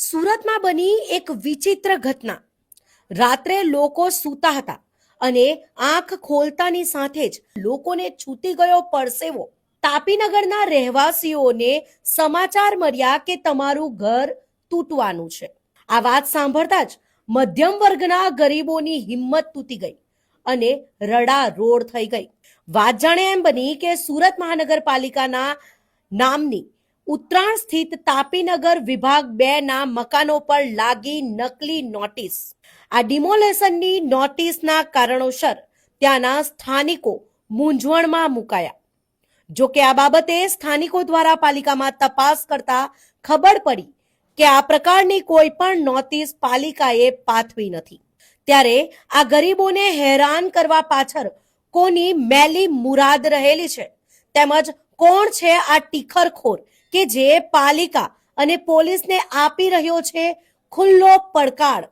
સુરતમાં બની એક વિચિત્ર ઘટના. રાત્રે લોકો સૂતા હતા અને આંખ ખોલતાની સાથે જ લોકોને છૂટી ગયો પરસેવો. તાપીનગરના રહેવાસીઓને સમાચાર મળ્યા કે તમારું ઘર તૂટવાનું છે. આ વાત સાંભળતા જ મધ્યમ વર્ગના ગરીબોની હિંમત તૂટી ગઈ અને રડા રોડ થઈ ગઈ. વાત જાણે એમ બની કે સુરત મહાનગરપાલિકાના નામની ઉત્તરાયણ સ્થિત તાપીનગર વિભાગ બે ના મકાનો પર લાગી નકલી નોટિસ. આ ડિમોલેશનની નોટિસના કારણોસર ત્યાંના સ્થાનિકો મૂંઝવણમાં મુકાયા. જો કે આ બાબતે સ્થાનિકો દ્વારા પાલિકામાં તપાસ કરતા ખબર પડી કે આ પ્રકારની કોઈ પણ નોટિસ પાલિકાએ પાથવી નથી. ત્યારે આ ગરીબોને હેરાન કરવા પાછળ કોની મેલી મુરાદ રહેલી છે તેમજ કોણ છે આ ટીખરખોર કે જે પાલિકા અને પોલીસને આપી રહ્યો છે ખુલ્લો પડકાર?